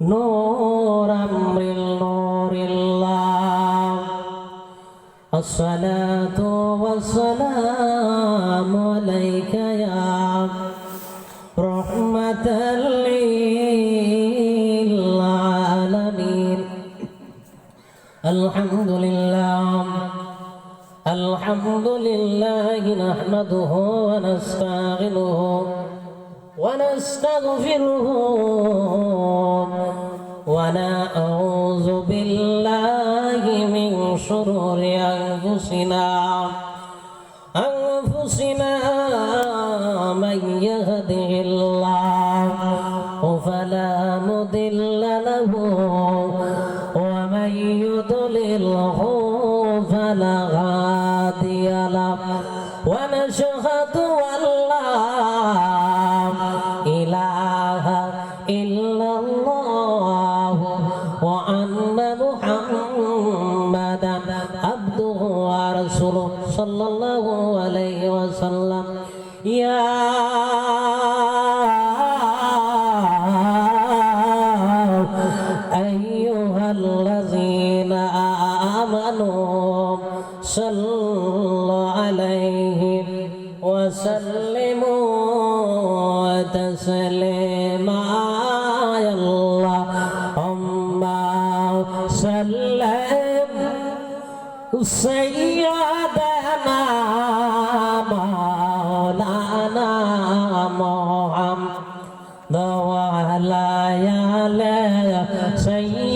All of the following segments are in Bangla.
نور أمر النور الله الصلاة والسلام عليك يا رحمة للعالمين الحمد لله الحمد لله نحمده ونستعينه ونستغفره ونعوذ بالله من شرور أنفسنا. أنفسنا من يهده الله فلا مضل له ومن يضلله فلا هادي له. ونشهد وعلى آل سيدنا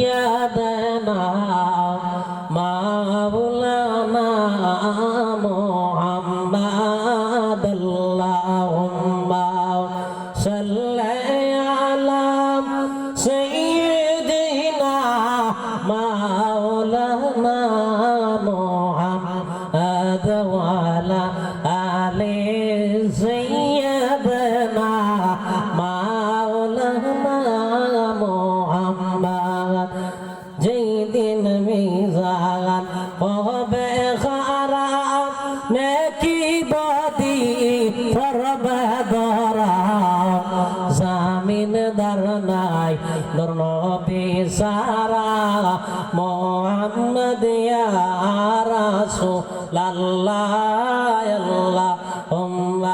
আল্লাহ আল্লাহ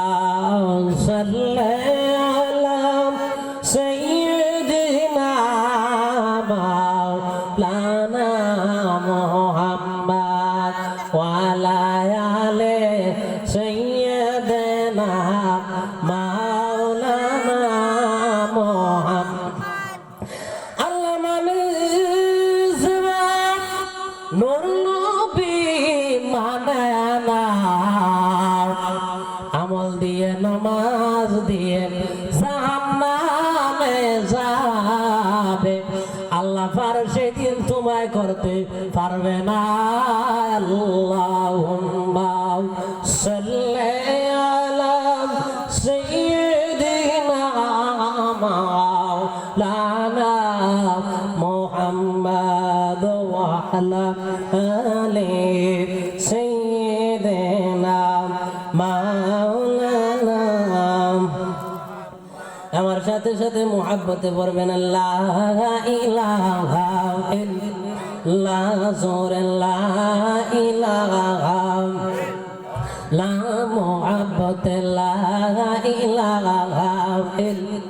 মাওলানা মুহাম্মদ ওয়া আলা আলি সাইয়্যিদিনা মাওলানা আমার সাথে সাথে মোহাব্বতে পড়বেন আল্লাহ ইলাহা ইল্লাল্লাহ, জোরে লা ইলাহা, লা মোহাব্বতে লা ইলাহা ইল্লাল্লাহ লা ইলাহা ইল্লাল্লাহ।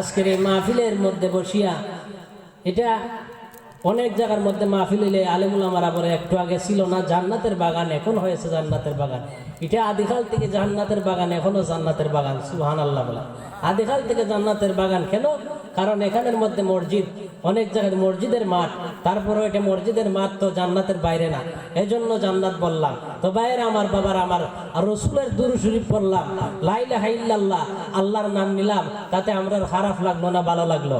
আজকের এই মাহফিলের মধ্যে বসিয়া, এটা অনেক জায়গার মধ্যে মাহফিল এলে আলেমুল আমারা বলে, একটু আগে ছিল না জান্নাতের বাগান, এখন হয়েছে জান্নাতের বাগান। এটা আদিকাল থেকে জান্নাতের বাগান এখনও জান্নাতের বাগান সুহান আল্লাহ আদিকাল থেকে জান্নাতের বাগান কেন? কারণ এখানের মধ্যে মসজিদ অনেক জায়গায় মসজিদের মাঠ তারপরে এটা মসজিদের মাঠ তো জান্নাতের বাইরে না। এই জন্য জান্নাত বললাম, তো বাইরে আমার, বাবার আমার রসুলের দুরু শরীফ পড়লাম লাইলা হাইল্লাল্লাহ আল্লাহর নাম নিলাম, তাতে আমরা খারাপ লাগল না ভালো লাগল?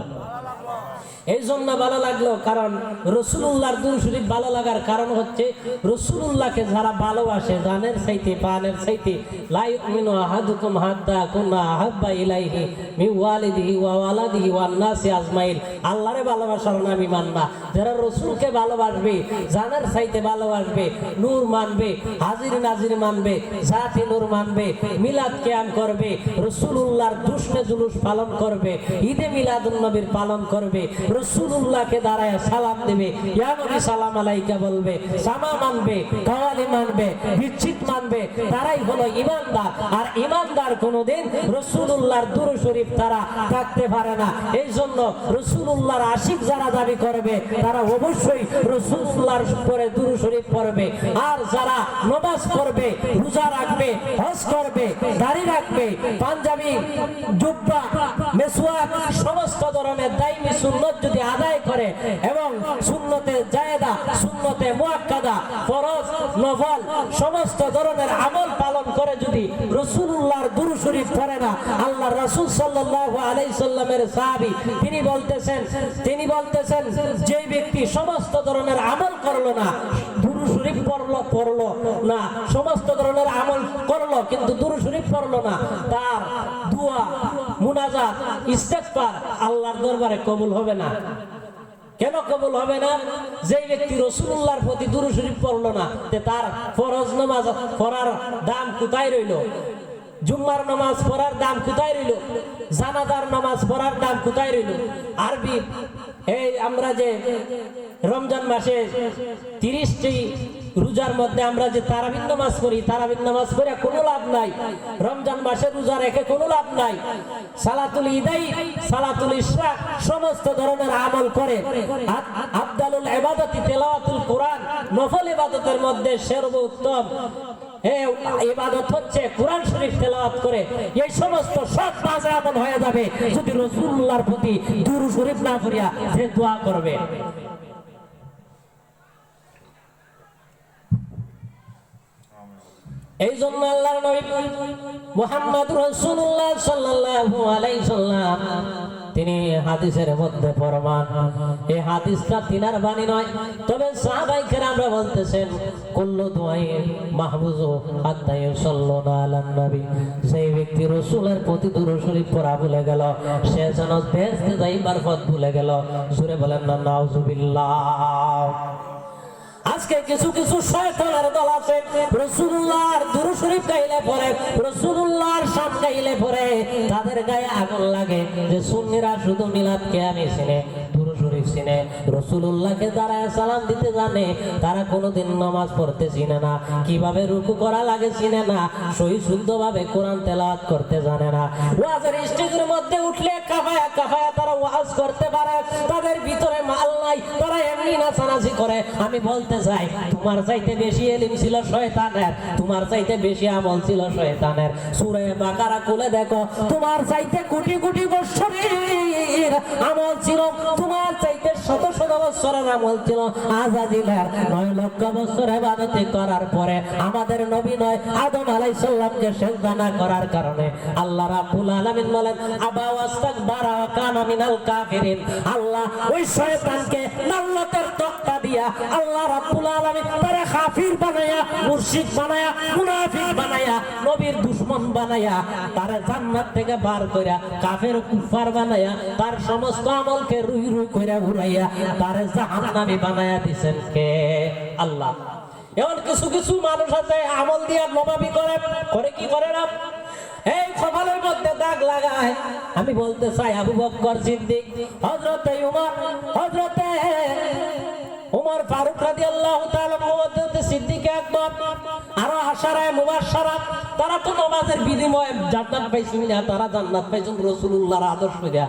এই জন্য ভালো লাগল, কারণ রসুল্লাহর দুল শরীফ ভালো লাগার কারণ হচ্ছে রসুল্লাহকে যারা ভালোবাসে, জানের সাইতে পানের সাইতে আল্লাহরে ভালোবাসার যারা রসুলকে ভালোবাসবে, জানের সাইতে ভালোবাসবে, নূর মানবে, হাজির নাজির মানবে, জাতি নূর মানবে, মিলাদ কিয়াম করবে রসুল্লাহর দুষ্মে জুলুস পালন করবে, ঈদে মিলাদুন নবীর পালন করবে রসুল্লাহকে দাঁড়ায় সালাম দেবে। সালাম আলাইকা বলবে, সামা মানবে, কাওয়ালি মানবে, বিচ্ছিত মানবে, তারাই হলো ইমানদার। আর ইমানদার কোনোদিন রসুল্লাহর দুরু শরীফ তারা থাকতে পারে না। এই জন্য রসুল্লাহর আশিক যারা দাবি করবে, তারা অবশ্যই রসুল্লাহর পরে দুরু শরীফ পড়বে। আর যারা নমাজ পড়বে, রোজা রাখবে, হজ করবে, দাড়ি রাখবে, পাঞ্জাবি, জুব্বা, মেসওয়াক, সমস্ত ধরনের দাইমি সুন্নত যদি আদায় করে এবং সুন্নতে জায়েদা, সুন্নতে মুআক্কাদা, ফরজ, নফল, সমস্ত ধরনের আমল পালন করে যদি রসুল্লাহর দুরু শরীফ পড়ে না আল্লাহ রাসূল সাল্লাল্লাহু আলাইহি সাল্লামের সাহাবী তিনি বলতেছেন তিনি বলতেছেন যে ব্যক্তি সমস্ত ধরনের আমল করল না, দুরু শরীফ পড়ল পড়ল না, সমস্ত ধরনের আমল করল, কিন্তু দুরু শরীফ পড়ল না, তার দুয়া মুনাজাত, ইস্তেগফার আল্লাহর দরবারে কবুল হবে না। কেন কবুল হবে না? যে ব্যক্তি রসুল্লাহর প্রতি দুরু শরীফ পড়ল না তার ফরজ নামাজ, পড়ার দাম কোথায় রইল? জুম্মার নামাজ পড়ার দাম কোথায় রইল? জানাদার নামাজ পড়ার দাম কোথায় রইল? আরবি, এই আমরা যে রমজান মাসে তিরিশটি রোজার মধ্যে আমরা যে তারাবিন নামাজ করি তারাবিন নামাজ করে কোনো লাভ নাই। রমজান মাসে রোজা রেখে কোনো লাভ নাই। সালাতুল ইদাই সালাতুল ইসরা সমস্ত ধরনের আমল করে। আবদালুল ইবাদতি, তেলাওয়াতুল কোরআন, নফল ইবাদতের মধ্যে সর্বোত্তম। যদি রসুল্লাহর প্রতি দুরু শরীফ না করিয়া যে দোয়া করবে। এই জন্য আল্লাহর নবী মুহাম্মদ রাসূলুল্লাহ সাল্লাল্লাহু আলাইহি সাল্লাম, তিনি হাদিসের মধ্যে ফরমান এই হাদিসটা তিনার বাণী নয়, তবে সাহাবাই কেরামরা বলতেছেন, কুল্লু দুআই মাহফুজু হাত্তা ইউসাল্লুনা আলান নবী। সেই ব্যক্তি রাসূলের প্রতি শরীফ পড়া ভুলে গেল, সে যেন বেহেশতে যাইবার পথ ভুলে গেল। জুড়ে বলেন না, নাউজুবিল্লাহ। আজকে কিছু কিছু শয়তানের দল আছে। রসুল্লাহর দুরু শরীফ গাইলে পরে রসুল্লাহর সাম গাইলে পরে তাদের গায়ে আগুন লাগে যে সুন্নিরা শুধু মিলাদকে আমি চিনে রসুল্লাহকে যারা সালাম দিতে জানে, তারা কোনোদিন নামাজ পড়তে চিনে না। কীভাবে রুকু করা লাগে চিনে না, সহি শুদ্ধভাবে কোরআন তেলাওয়াত করতে জানে না। ওয়াজের স্টেজের মধ্যে উঠলে কাফায়া কাফায়া তারা ওয়াজ করতে পারে। তাদের ভিতরে মাল নাই এমনি নাচানাচি করে, আমি বলতে চাই, তোমার চাইতে বেশি এলিম ছিল শয়তানের, তোমার চাইতে বেশি আমল ছিল শয়তানের। সুরে বাকারা খুলে দেখো, তোমার চাইতে কোটি কোটি বছরের আমল ছিল, তোমার চাইতে শত শত বছরের আমল ছিল আজাদিলের নয় লক্ষ বছর এবাদতে করার পরে আমাদের নবী নয়, আদম আলাইহিস সালামকে সেজদা না করার কারণে আল্লাহ রাব্বুল আলামিন বলেন কাফিরিন। আল্লাহ ওই শয়তানকে নাল্লতের তক্তা দিয়া আল্লাহ কাফির বানায়া বানায়া, মুনাফিক বানায়া, নবীর দুশমন বানায়া, তারে জান্নাত থেকে বার কইরা কাফের কুফার বানায়া, তার সমস্ত আমলকে রুই রুই কইরা উড়াইয়া তারে জাহান্নামী বানায়া দিছেন কে? আল্লাহ। এমন কিছু কিছু মানুষ আছে, আমল দিয়া নবাবি করে করে কি করে না? এই কপালের মধ্যে দাগ লাগায়। আমি বলতে চাই, আবু বক্কর সিদ্দিক, হযরতে উমর হযরতে উমর ফারুক রাদিয়াল্লাহু তাআলা মুওয়াদ্দাতে সিদ্দিক আকবর, আরও আশারায়ে মুবাশশারা। তারা তো নামাজের বিনিময়ে জান্নাত পাইছেন না তারা জান্নাত পাইছেন রাসূলুল্লাহর আদর্শ দিয়া।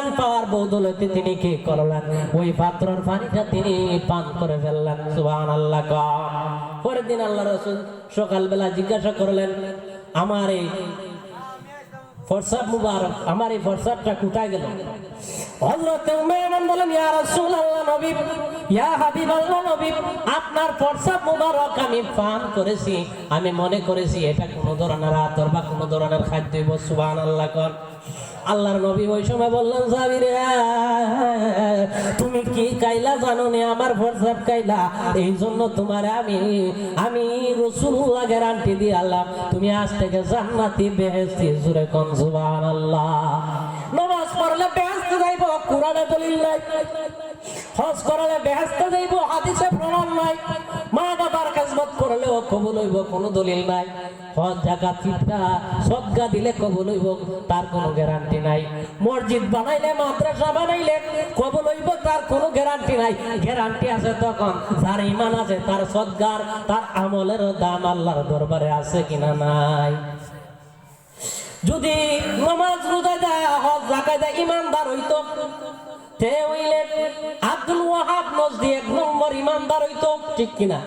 সুঘ্রাণ পাওয়ার বদৌলতে তিনি কি করলেন? ওই পাত্রর পানিটা তিনি পান করে ফেললেন। সুবাহ আল্লাহ পরের দিন আল্লাহ রসুল সকালবেলা জিজ্ঞাসা করলেন, আমার এই ফরসাব মুবারক, আমার এই ফরসাবটা কোথায় গেল? আমি পান করেছি। আমি মনে করেছি এটা কোনো ধরনের আতর বা কোনো ধরনের খাদ্য হইব। সুবহানাল্লাহ কর আল্লাহর নবী ওই সময় বললেন, সাবিরে, তুমি কি কাইলা জানো নে, আমার ভরসাপ কাইলা? এই জন্য তোমার আমি আমি রসুল্লাহ গ্যারান্টি দিয়ে আল্লাহ তুমি আজ থেকে জান্নাতি বেহেস্তি জুড়ে কনসুবান আল্লাহ নমাজ পড়লে বেহেস্তে কোরআনে দলিল নাই, হজ করলে বেহেস্তে যাইব, হাদিসে প্রমাণ নাই, মা বাবার কাজমত করলেও কবুল হইব, কোনো দলিল নাই। হজ জাকাত ফিতরা সদকা দিলে কবুল হইব, তার কোনো গ্যারান্টি নাই। মসজিদ বানাইলে, মাদ্রাসা বানাইলে কবুল হইব, তার কোনো গ্যারান্টি নাই। গ্যারান্টি আছে তখন, যার ইমান আছে, তার সদগার, তার আমলের দাম আল্লাহর দরবারে আছে কিনা নাই। যদি নমাজ রোজা দেয়, হজ, জাকাত দেয়, ইমানদার হইতো। তে হইলে আব্দুল ওয়াহাব নজদি এক নম্বর ইমানদার হইত, ঠিক কিনা?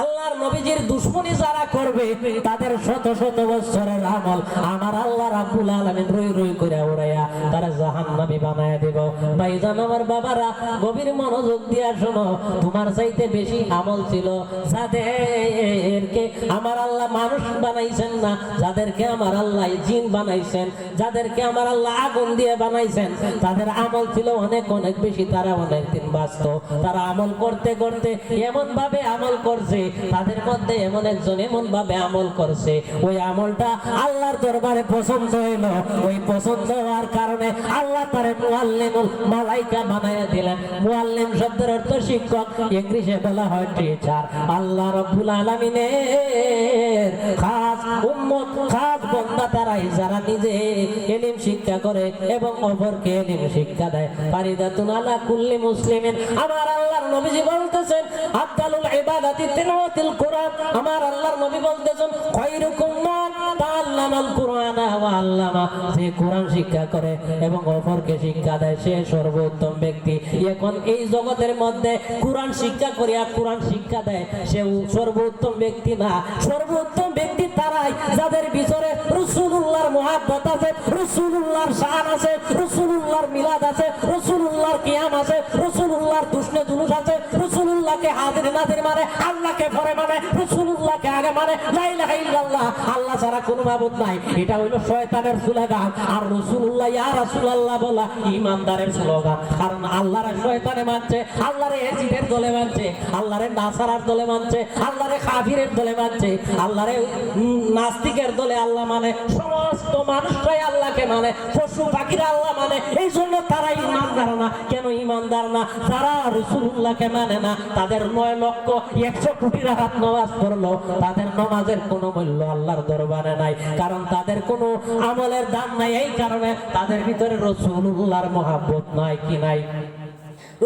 আল্লাহর নবীজির দুশ্মনী যারা করবে, তাদের শত শত বছরের আমল আমার আল্লাহ রাব্বুল আলামিন রই রই করে উড়াইয়া তারা জাহান্নামী বানায় দেব। ভাইজান আমার বাবারা, গভীর মনোযোগ দিয়া শোনো, তোমার চাইতে বেশি আমল ছিল যাদেরকে আমার আল্লাহ মানুষ বানাইছেন না, যাদেরকে আমার আল্লাহ জিন বানাইছেন, যাদেরকে আমার আল্লাহ আগুন দিয়ে বানাইছেন, তাদের আমল ছিল অনেক অনেক বেশি, তারা অনেক দিন বাঁচত। তারা আমল করতে করতে এমন ভাবে আমল করছে তাদের মধ্যে এমন একজন এমন ভাবে আমল করছে। ওই আমলটা আল্লাহর দরবারে পছন্দ হইল। ওই পছন্দ হওয়ার কারণে আল্লাহ তারে মুআল্লিমুল মালাইকা বানাইয়া দিলেন। মুআল্লিম শব্দের অর্থ শিক্ষক, ইংলিশে বলা হয় টিচার আল্লাহ রাব্বুল আলামিনের খাস উম্মত, খাস বান্দা তারাই যারা নিজে এলিম শিক্ষা করে এবং অপরকে এলিম শিক্ষা দেয়। ফারিদাতুন আলা কুল্লি মুসলিমিন। আমার আল্লাহর নবীজি বলতেছেন, আফদালুল ইবাদাতি কোরআন, আমার আল্লাহর নবী বলতেছেন মান তাআল্লামাল কোরআন ওয়া আল্লামা, যে কোরআন শিক্ষা করে এবং অপরকে শিক্ষা দেয়, সে সর্বোত্তম ব্যক্তি। এখন এই জগতের মধ্যে কোরআন শিক্ষা করিয়া কোরআন শিক্ষা দেয়, সে সর্বোত্তম ব্যক্তি না। সর্বোত্তম ব্যক্তি তারাই, যাদের ভিতরে রসুল্লাহর মহাব্বত আছে রসুল্লাহর শান আছে রসুল্লাহর মিলাদ আছে রসুল্লাহর কিয়াম আছে রসুল্লাহর দুষ্ণে জুলুস আছে রসুল্লাহকে হাজির নাজির মানে আল্লাহকে পরে মানে রসুল্লাহকে আগে মানে ইল্লাল্লাহ। আল্লাহ ছাড়া কোনো মাবুদ নাই। এটা হইল শয়তানের স্লোগান। আর রসুল্লাহ ইয়া রাসূলুল্লাহ বলা ইমানদারের স্লোগান। কারণ আল্লাহর শয়তানে মানছে, আল্লাহর এজিদের দলে মানছে, আল্লাহর নাসারার দলে মানছে, আল্লাহর কাফিরের দলে মানছে, আল্লাহর নাস্তিকের দলে আল্লাহ মানে সমস্ত মানুষরাই আল্লাহকে মানে পশু পাখিরা আল্লাহ মানে এই জন্য তারা ইমানদার না। কেন ইমানদার না? যারা রসুল্লাহকে মানে না, তাদের নয় লক্ষ একশো কোটি রাখাত নামাজ পড়ল তাদের নমাজের কোনো মূল্য আল্লাহর দরবারে নাই। কারণ তাদের কোনো আমলের দাম নাই। এই কারণে তাদের ভিতরে রসুল্লাহর মহাব্বত নাই কি নাই?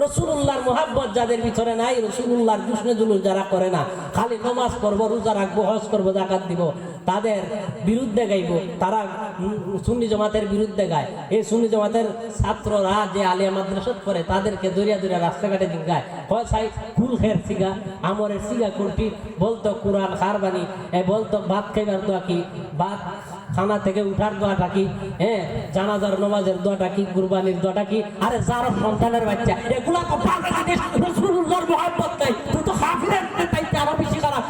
রসুল্লাহর মোহাব্বত যাদের ভিতরে নাই, রসুল্লাহর কৃষ্ণ জুলুস যারা করে না, খালি নমাজ করব রোজা রাখব, হজ করব জাকাত দিব, তাদের বিরুদ্ধে গাইব। তারা সুন্নি জমাতের বিরুদ্ধে গায়। এই সুন্নি জমাতের ছাত্ররা যে আলিয়া মাদ্রাসাত করে তাদেরকে দরিয়া দরিয়া রাস্তাঘাটে গায় হয় সাই ফুল খের সিগা, আমরের সিগা কোনটি? বলতো কোরআন, খারবানি। এ বলতো, ভাত খাইবার দোয়া কি? ভাত খানা থেকে উঠার দোয়াটা কি? হ্যাঁ জানাজার নমাজের দোয়াটা কি? কুরবানির দোয়াটা কি? আরে যারা সন্তানের বাচ্চা, এগুলা তো নাই। তুই তো আরও বেশি খারাপ।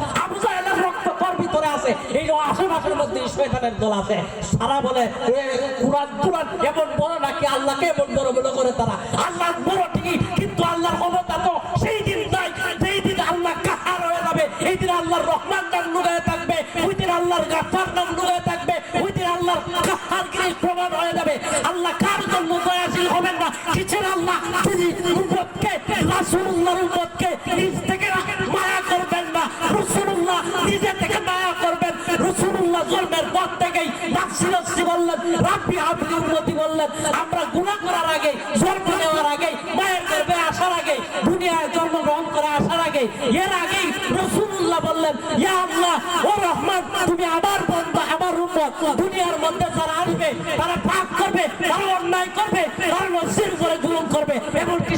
আল্লাহ আল্লাহর সেই দিন দিন আল্লাহ যাবে দিন আল্লাহর রহমান নাম লুড়ে থাকবে আল্লাহর নাম থাকবে। আল্লাহ কার জন্য দয়াশীল হবেন কিসের আল্লাহ? তিনি উম্মতকে, রাসূলুল্লাহর উম্মতকে নিজ থেকে মায়া করবেন না। রাসূলুল্লাহ নিজে থেকে মায়া করবেন। রাসূলুল্লাহ জন্মের পর থেকেই নাফসি নাফসি বললেন, রাব্বি হাবলি উম্মতি বললেন, আমরা গুনাহ করার আগে, জন্ম নেওয়ার আগে, মায়ের গর্ভে আসার আগে, দুনিয়ায় জন্মগ্রহণ করে আসার আগে, এর আগেই রাসূলুল্লাহ বললেন, ইয়া আল্লাহ, ও রহমান, তুমি দুনিয়ার মধ্যে যারা আসবে, তারা পাপ করবে, তারা অন্যায় করবে, তারা করে জুলুম করবে, এমনকি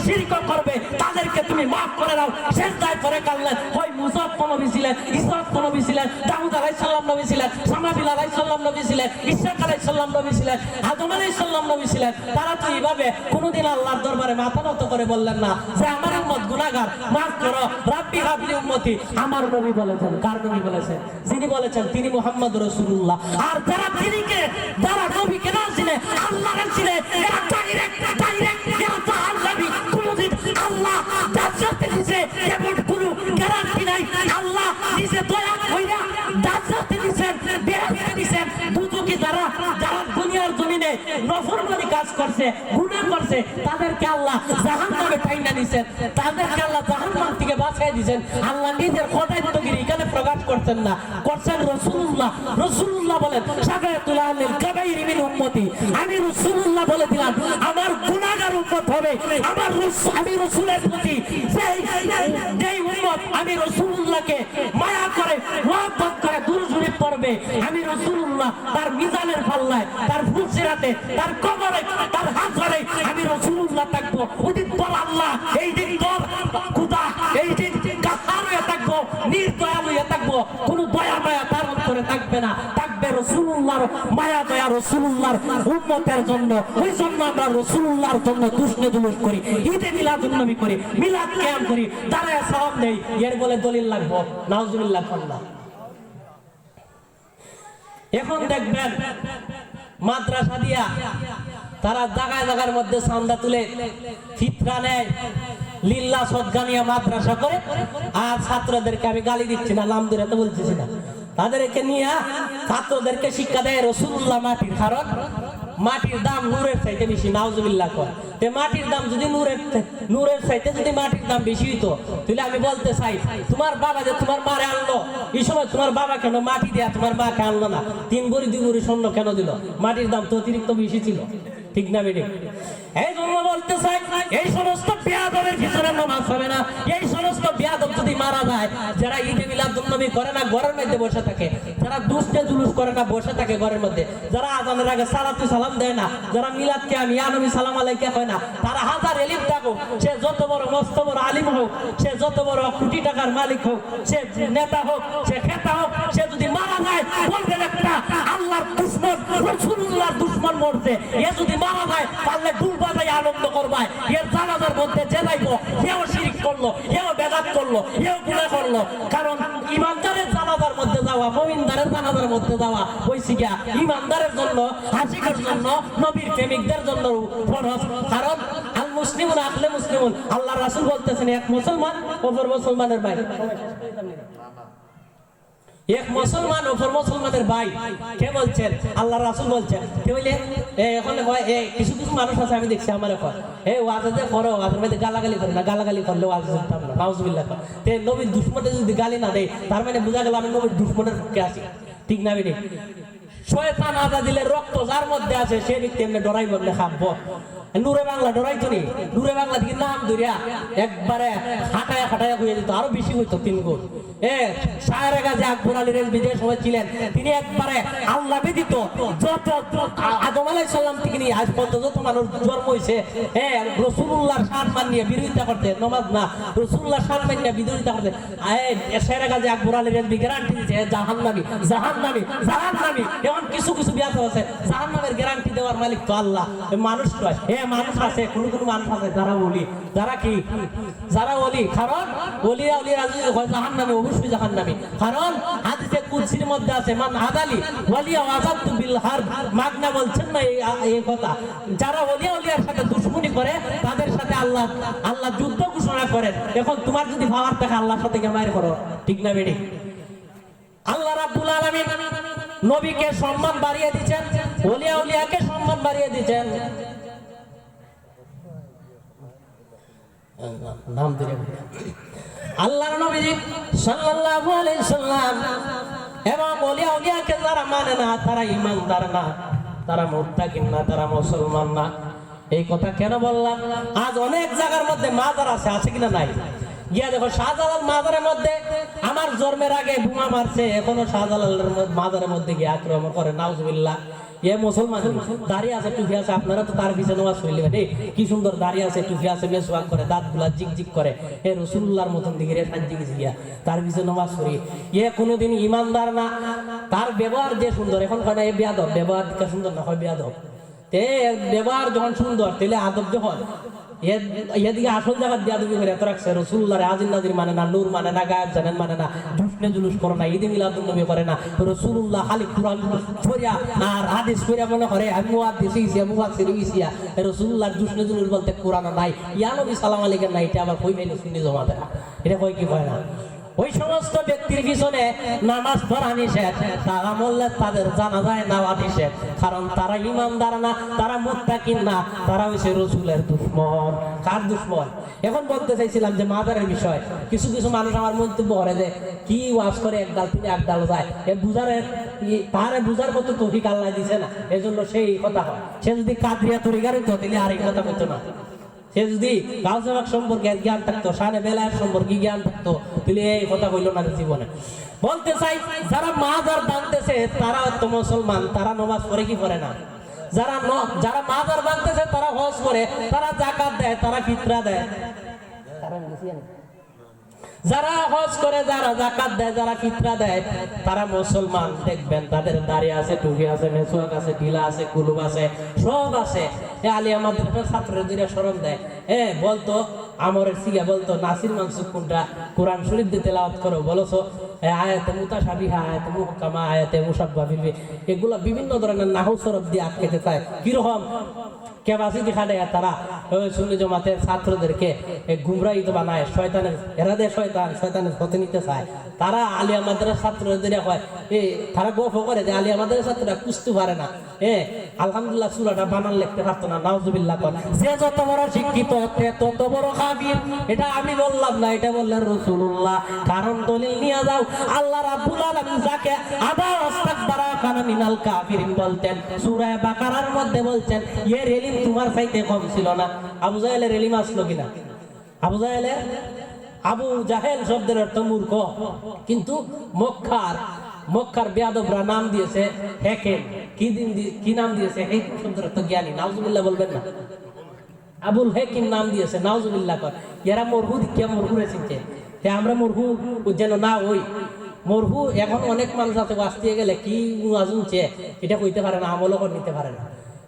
করবে। তাদেরকে তুমি মাফ করে দাও। করে ওই মুসাফ নবী ছিলেন নবী ছিলেন, দাউদ নবী ছিলেন, সামাবিল নবী ছিলেন নবী ছিলেন, আদম নবী ছিলেন। তারা তো এইভাবে কোনোদিন আল্লাহর দরবারে মাথা নত করে বললেন না যে, আমার উম্মত মাফ করো, রাব্বি হাবলি আমার নবী বলেছেন? কার নবী বলেছেন? যিনি বলেছেন, তিনি মুহাম্মদ রাসূলুল্লাহ। আর যারা তিনিকে যারা নবীকে না চিনে আল্লাহ দাজ্জাতে দিছে নফরমানি কাজ করছে, গুনাহ করছে, তাদেরকে আল্লাহ জাহান্নামে ঠাইনা দিছেন। তাদেরকে আল্লাহ জাহান্নাম থেকে বাঁচাই দিছেন। আল্লাহ নিজের খোদায়িত্বগিরি এখানে প্রকাশ করছেন না। করছেন রাসূলুল্লাহ। রাসূলুল্লাহ বলেন সাকায়াতুল আলিল কাবাইরি মিন উম্মতি। আমি রাসূলুল্লাহ বলে দিলাম, আমার গুনাহগার উম্মত হবে। আমার আমি রাসূলের প্রতি যেই যেই আমি রাসূলুল্লাহকে মায়া করে মহব্বত করে দুরুদ পড়বে আমি রাসূলুল্লাহ তার মিজানের পাল্লায়, তার ফুলসিরাতে তার কবরে, তার হাজারে আমি রাসূলুল্লাহ থাকব। ওদিন পর আল্লাহ, এই দিন তোর খুদা, এই দিন হয়ে থাকব, নির্দয়াল থাকব। কোনো দয়া মায়া তার অন্তরে থাকবে না। থাকবে রসুল্লাহর মায়া দয়া রসুল্লাহর উম্মতের জন্য। ওই জন্য আমরা রসুল্লাহর জন্য দুষ্ণে জুলুস করি। ঈদে মিলাদ নবী করি, মিলাদ ক্যাম করি। দাঁড়ায় সালাম নেই। এর বলে দলিল লাগবো। নাউজুবিল্লাহ খান্না এখন দেখবেন মাদ্রাসা দিয়া তারা জায়গায় জায়গার মধ্যে চান্দা তুলে ফিতরা নেয়, লিল্লা সদগা নিয়ে মাদ্রাসা করে, আর ছাত্রদেরকে আমি গালি দিচ্ছি না নাম ধরে তো বলতেছি না। তাদেরকে নিয়ে ছাত্রদেরকে শিক্ষা দেয় রসুল্লাহ মাটির কারণ মাটির দাম নূরের চাইতে বেশি, নাউজুবিল্লাহ কয়। তে মাটির দাম যদি নূরের নূরের চাইতে যদি মাটির দাম বেশি হইতো, তাহলে আমি বলতে চাই, তোমার বাবা যে তোমার মারে আনলো, এই সময় তোমার বাবা কেন মাটি দেয়া তোমার মাকে আনলো না? তিন বড়ি, দুই বড়ি স্বর্ণ কেন দিল? মাটির দাম তো অতিরিক্ত বেশি ছিল। ঠিক না বেটি এই জন্য বলতে চাই, এই সমস্ত বিয়াদবের ভিতরে নামাজ হবে না। এই সমস্ত বিয়াদব যদি মারা যায়, যারা ঈদে মিলাদ নবী করে না, ঘরের মধ্যে বসে থাকে। যারা দুষ্টে জুলুস করে না, বসে থাকে ঘরের মধ্যে। যারা আজানের আগে সালাতু সালাম দেয় না, যারা মিলাদ কে আমি নবী সালাম আলাইকে হয় না, তারা হাজার এলিম থাকুক, সে যত বড় মস্ত বড় আলিম হোক, সে যত বড় কোটি টাকার মালিক হোক, সে নেতা হোক, সে খেতা হোক, সে যদি মারা যায়, বলবেন একটা, আল্লাহর দুশ্মন রসুল্লাহর দুশ্মন মরছে। এ যদি মারা যায়, পারলে ডুল বাজাই আনন্দ করবায় এর জানাজার মধ্যে যে যাইবো এও শিরিক করল এও বেদাত করল এও গুণা করল। কারণ ইমানদারের জানাজার মধ্যে যাওয়া, মোমিনদারের জানাজার মধ্যে যাওয়া হয়েছে গিয়া ইমানদারের জন্য হাসিকের জন্য, নবীর প্রেমিকদের জন্য ফরজ। কারণ, আল মুসলিম আকলে মুসলিম আল্লাহ রাসুল বলতেছেন, এক মুসলমান ওপর মুসলমানের ভাই। এক মুসলমান অপর মুসলমানের ভাই, কে বলছেন? আল্লাহ রাসুল বলছেন। কে বলে এ, এখন কিছু কিছু মানুষ আছে, আমি দেখছি আমার এখন এ ওয়াজে করো ওয়াজের মধ্যে গালাগালি করে না, গালাগালি করলে ওয়াজ শুনতাম না নাউজুবিল্লাহ। তে, নবীর দুশ্মনে যদি গালি না দেয়, তার মানে বোঝা গেল আমি নবীর দুশ্মনের পক্ষে আছি। ঠিক না বেটি শয়তান আদা দিলে রক্ত যার মধ্যে আছে, সে এমনি ডরাইব খাব। নূরে বাংলা, ডরাইতো নি? নূরে বাংলা দিকে নাম ধরিয়া একবারে হাঁটায় হাঁটায় হয়ে যেত, আরও বেশি হইতো তিন গুণ। এ সাহের কাছে আকবর আলী রেজবি যে সময় ছিলেন, তিনি একবারে আল্লাহ ব্যতীত যত আদম আলাই সাল্লাম থেকে নিয়ে আজ পর্যন্ত যত মানুষ জন্ম হয়েছে এ রসুল্লাহর সম্মান নিয়ে বিরোধিতা করতে নমাজ না রসুল্লাহ সম্মান নিয়ে বিরোধিতা করতে সাহের কাছে আকবর আলী রেজবি গ্যারান্টি দিচ্ছে জাহান্নামি জাহান্নামি জাহান্নামি। এমন কিছু কিছু বিয়াত আছে, জাহান্নামের গ্যারান্টি দেওয়ার মালিক তো আল্লাহ, এ, মানুষ নয় মানুষ আছে, কোন কোন মানুষ আছে, যারা বলি যারা কি? যারা বলি কারণ বলিয়া উলিয়া জাহান নামে অবশ্যই জাহান নামে কারণ হাদিসে কুদসির মধ্যে আছে, মান আদালি ওয়ালিয়া ওয়াজাবতু বিল হার মাগনা বলছেন না এই কথা। যারা ওলিয়া উলিয়ার সাথে দুশ্মনী করে, তাদের সাথে আল্লাহ আল্লাহ যুদ্ধ ঘোষণা করেন। এখন তোমার যদি ভাবার থাকে, আল্লাহর সাথে কেমায়ের করো? ঠিক না বেড়ি আল্লাহ রাব্বুল আলামিন নবীকে সম্মান বাড়িয়ে দিয়েছেন ওলিয়া উলিয়াকে সম্মান বাড়িয়ে দিয়েছেন নাম দিলে আল্লাহর নবীজি সাল্লাল্লাহু আলাইহি সাল্লাম এবং ওলিয়া উলিয়াকে যারা মানে না, তারা ইমানদার না, তারা মুত্তাকিন না, তারা মুসলমান না। এই কথা কেন বললাম? আজ অনেক জায়গার মধ্যে মাজার আছে আছে কিনা নাই? গিয়া দেখো শাহজালাল মাজারের মধ্যে আমার জন্মের আগে বোমা মারছে, এখনও শাহজালালের মাজারের মধ্যে গিয়ে আক্রমণ করে, নাউজুবিল্লাহ। এ মুসলমান, দাঁড়িয়ে আছে, টুপি আছে, আপনারা তো তার পিছনে নামাজ পড়লে এই কি সুন্দর দাঁড়িয়ে আছে, টুপি আছে, মেসওয়াক করে দাঁতগুলা জিক জিক করে। এ রসুল্লাহর মতন দিকে রে সাজি গেছে গিয়া, তার পিছনে নামাজ পড়ি। এ, কোনোদিন ইমানদার না, তার ব্যবহার যে সুন্দর, এখন কয় এ বেয়াদব, ব্যবহার সুন্দর না, হয় বেয়াদব। তে, ব্যবহার যখন সুন্দর, তাহলে আদব যখন এদিকে আসল জায়গা দিয়া তুমি করে এত রাখছে রসুল্লাহ আজিন নাজির মানে না, নূর মানে না, গায়ব জানেন মানে না দুষ্ণে জুলুস করে না, ঈদে মিলাদুল নবী করে না, রসুল্লাহ খালি কুরআন ছড়িয়া আর হাদিস করিয়া মনে করে আমি মুয়াদ দিছি গেছি মুয়াদ সিরি গেছি রসুল্লাহ দুষ্ণে জুলুস বলতে কোরআন নাই ইয়া নবী সালাম আলাইকুম না, এটা আবার কই মেনে শুনি জমা দেয় এটা কই কি কয় না? ওই সমস্ত ব্যক্তির পিছনে নামাজ পড়া নিষেধ। তারা বললে তাদের জানা যায় নেওয়া নিষেধ। কারণ তারা ইমানদার না, তারা মুত্তাকিন না, তারা হচ্ছে রসুলের দুশ্মন। কার দুশ্মন? এখন বলতে চাইছিলাম যে মাদারের বিষয়। কিছু কিছু মানুষ আমার মন্তব্য করে যে, কি ওয়াজ করে এক ডাল থেকে এক যায়? এ বুঝার তারে বুঝার মতো তফিক আল্লাহ দিছে না। এজন্য সেই কথা হয়। সে যদি কাদরিয়া তরিকার হইতো, তাহলে আর এই কথা হইতো না। সে যদি গাউসেবাক সম্পর্কে জ্ঞান থাকতো, সারে বেলার সম্পর্কে জ্ঞান থাকতো, তাহলে এই কথা কইল না জীবনে। বলতে চাই, যারা মা মাজার বাঁধতেছে তারা তো মুসলমান, তারা নমাজ পড়ে কি করে না? যারা যারা মাজার বাঁধতেছে তারা হজ করে, তারা জাকাত দেয়, তারা ফিতরা দেয়। যারা হজ করে, যারা জাকাত দেয়, যারা ফিতরা দেয়, তারা মুসলমান। দেখবেন তাদের দাড়ি আছে, টুপি আছে, মেসুয়াক আছে, ঢিলা আছে, কুলুব আছে, সব আছে। আলী আমাদের ছাত্রের দিনে স্মরণ দেয়। এ, বলতো, আমরের সিগা বলতো, নাসির মানসুক কোনটা? কোরআন শরীফ দিয়ে তেলাওয়াত করো, বলছো আয়াতে মুতাশাবিহা, আয়াতে মুহকামা, আয়াতে মুসাব্বা বিবি। এগুলো বিভিন্ন ধরনের নাহু সরব দিয়ে আটকেতে চায়। কীরকম? ক্যাপাসিটি খাটায় তারা? সুন্নি জমাতের ছাত্রদেরকে গুমরাহিত বানায়, শয়তানের এরা দেয় শয়তান, শয়তানের হতে নিতে চায়। তারা আলিয়া মাদ্রাস ছাত্রদের হয়। এ, তারা গল্প করে যে আলিয়া মাদ্রাস ছাত্ররা কুস্তি পারে না। এ, আলহামদুলিল্লাহ সুরাটা বানান লিখতে পারতো না, নাউজুবিল্লাহ কর। যে যত বড় শিক্ষিত, সে তত বড় খাবির। এটা আমি বললাম না, এটা বললেন রসুল্লাহ কারণ দলিল নিয়ে যাও। আল্লাহ রাব্বুল আলামিন যাকে আবার আস্তাকবারা কানা মিনাল কাফিরিন বলতেন, সূরা বাকারার মধ্যে বলছেন এর এলিম তোমার চাইতে কম ছিল না। আবু জাহেলের এলিম আসলো কিনা? আবু জাহেলের? আবু জাহেল শব্দের অর্থ মূর্খ। কিন্তু মক্কার মক্কার বেয়াদবরা নাম দিয়েছে হেকেম। কি দিন কি নাম দিয়েছে হেকেম শব্দের অর্থ জ্ঞানী? নাউজুবিল্লাহ বলবেন না। আবুল হেকিম নাম দিয়েছে, নাউজুবিল্লাহ কর। এরা মরহু দিকে মরহুরে চিনছে তে আমরা মরহু যেন না ওই মরহু, এখন অনেক মানুষ আছে বাঁচতে গেলে কি আজুনছে এটা কইতে পারে না, আমলও নিতে পারে না।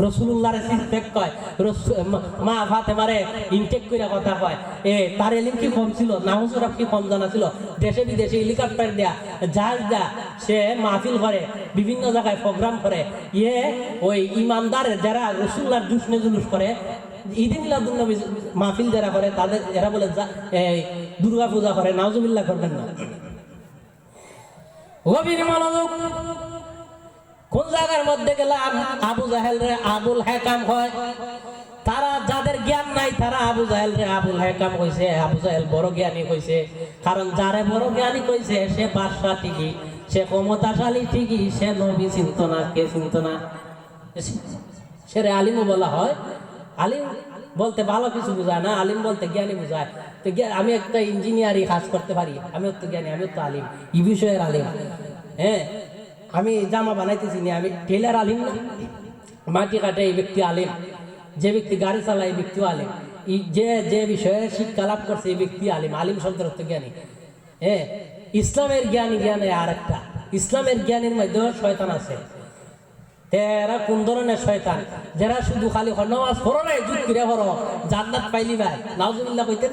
রসুল্লাহরে সিস্টেক কয়। মা- ফাতে মারে ইনটেক করে কথা কয়। এ, তার এলিম কি কম ছিল? নাহুজুর কি কম জানা ছিল? দেশে বিদেশে হেলিকপ্টার দেয়া, জাহাজ দেয়া সে মাহফিল করে, বিভিন্ন জায়গায় প্রোগ্রাম করে। ইয়ে ওই ইমানদারের যারা রসুল্লাহর জুসনে জুলুস করে মাহফিল যারা করে, তাদের এরা বলে দুর্গা পূজা করে, নাউজুবিল্লাহ করবেন না। গভীর মনোযোগ কোন জায়গার মধ্যে গেলাম? আবু জাহেল রে আবুল হেকাম হয়। তারা যাদের জ্ঞান নাই, তারা আবু জাহেল রে আবুল হেকাম কইছে আবু জাহেল বড় জ্ঞানী কইছে কারণ যারে বড় জ্ঞানী কইছে, সে বাদশাহ ঠিকই। সে ক্ষমতাশালী ঠিকই, সে নবী চিন্ত না, কে চিন্ত না? সে রে আলিমও বলা হয়। আলিম বলতে ভালো কিছু বোঝায় না, আলিম বলতে জ্ঞানী বোঝায়। তো আমি একটা ইঞ্জিনিয়ারিং কাজ করতে পারি। আমি তো জ্ঞানী আমি তো আলিম। ই বিষয়ের আলিম। হ্যাঁ? আমি জামা বানাইতেছি না, আমি টেলার আলিম না। মাটি কাটে এই ব্যক্তি আলিম, যে ব্যক্তি গাড়ি চালায় এই ব্যক্তিও আলিম। যে যে বিষয়ে শিক্ষা লাভ করছে এই ব্যক্তি আলিম আলিম শব্দের অর্থ জ্ঞানী। হ্যাঁ ইসলামের জ্ঞানী জ্ঞানে আর একটা ইসলামের জ্ঞানীর মধ্যেও শয়তান আছে। এরা কোন ধরনের শয়তান? যারা শুধু খালি নামাজ পড়ো নাই, যুগ কিরে পড়ো। জান্নাত পাইলি ভাই। নাউজুবিল্লাহ কইতেন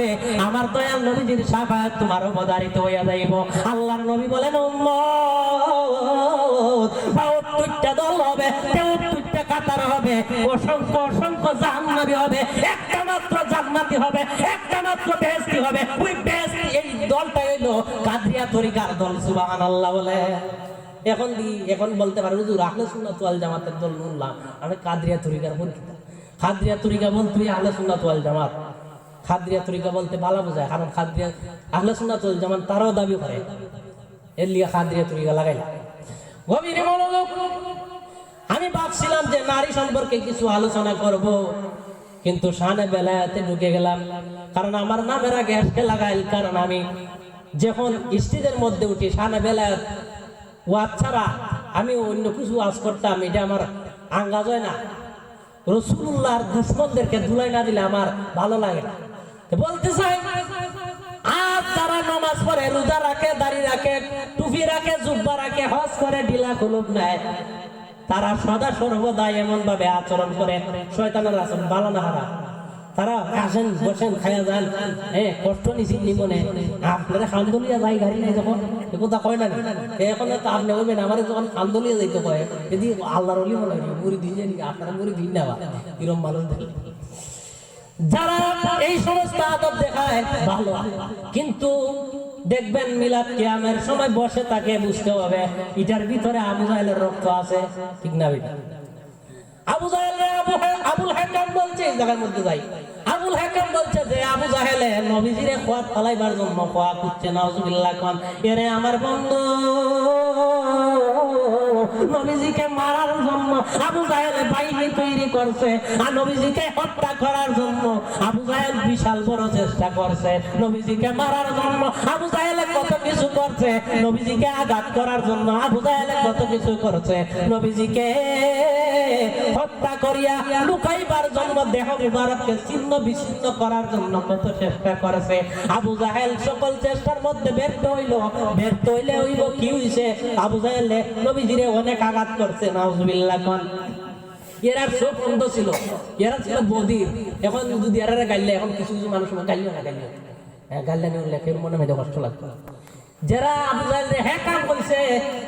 করে আমার দয়াল নবীজির সাফায়াত তোমার অবদারিত হইয়া যাইব। আল্লাহর নবী বলেন দল হবে কাতার হবে, অসংখ্য অসংখ্য হবে, একটা মাত্র হবে, একটা মাত্র হবে। ওই এই দলটা কাদরিয়া তরিকার দল সুবাহান আল্লাহ বলে। এখন দি, এখন বলতে পারে, হুজুর, আহলে জামাতের দল শুনলাম আমি কাদরিয়া তরিকার খাদ্রিয়া তরিকা বলতে আহলে সুন্নাত ওয়াল জামাত। খাদ্রিয়া তরিকা বলতে ভালো বোঝায়, কারণ খাদ্রিয়া আহলে সুন্নাত জামাত তারাও দাবি করে। এর লিগে খাদ্রিয়া তরিকা লাগাইলা। মনোযোগ, আমি ভাবছিলাম যে নারী সম্পর্কে কিছু আলোচনা করব, কিন্তু সানে বেলায়াতে ঢুকে গেলাম, কারণ আমার নামের আগে আজকে লাগাইল, কারণ আমি যখন স্টেজের মধ্যে উঠি সানে বেলায়াত ওয়াজ ছাড়া আমি অন্য কিছু ওয়াজ করতাম, এটা আমার আঙ্গাজ হয় না। রসুল্লাহর দুশ্মনদেরকে ধুলাই না দিলে আমার ভালো লাগে না। বলতে চাই আর তারা নামাজ পড়ে, রোজা রাখে, দাড়ি রাখে, টুপি রাখে, জুব্বা রাখে, হজ করে, ঢিলা কুলুপ নেয় তারা সদা সর্বদা এমন ভাবে আচরণ করে। শয়তানের আচরণ ভালো হারা তারা আসেন, বসেন, খাইয়া যান। এ, কষ্ট নিছি নিমনে আপনারা যাই, গাড়ি নাই যখন। কথা কয় না এখন তো আপনি বলবেন আমার যখন খান্দলিয়া যাইতে কয় যদি আল্লাহর অলি মনে হয় মুড়ি দিন আপনারা মুড়ি দিন না কিরম মানুষ দেখে যারা এই সমস্ত আদব দেখায়, ভালো। কিন্তু দেখবেন মিলাদ কিয়ামের সময় বসে তাকে বুঝতে হবে, এটার ভিতরে আবু জাহেলের রক্ত আছে, ঠিক না বেটা? আবুল বলছে যে নবীজিরে এরে আমার মারার জন্য আবু বাহিনী তৈরি করছে আর নবীজিকে হত্যা করার জন্য আবু বিশাল বড় চেষ্টা করছে। নবীজিকে মারার জন্য আবু কত কিছু করছে। নবীজিকে আঘাত করার জন্য আবু কত কিছু করছে। নবীজিকে হত্যা করিয়া লুকাইবার জন্য দেহ ছিন্ন বিচ্ছিন্ন করার জন্য কত চেষ্টা করেছে। আবু জাহেল সকল চেষ্টার মধ্যে ব্যর্থ হইল। ব্যর্থ হইলে হইল কি হইছে? আবু জাহেল নবীজিরে অনেক আঘাত করছে নাউজুবিল্লাহ কোন এরা সব অন্ধ ছিল। এরা ছিল বদির এখন যদি এরা গাইলে এখন কিছু কিছু মানুষ গাইল না গাইল গাইলে নিয়ে লেখের মনে মেয়েদের কষ্ট লাগতো যারা আবু জাহেল হ্যাঁ কাম করছে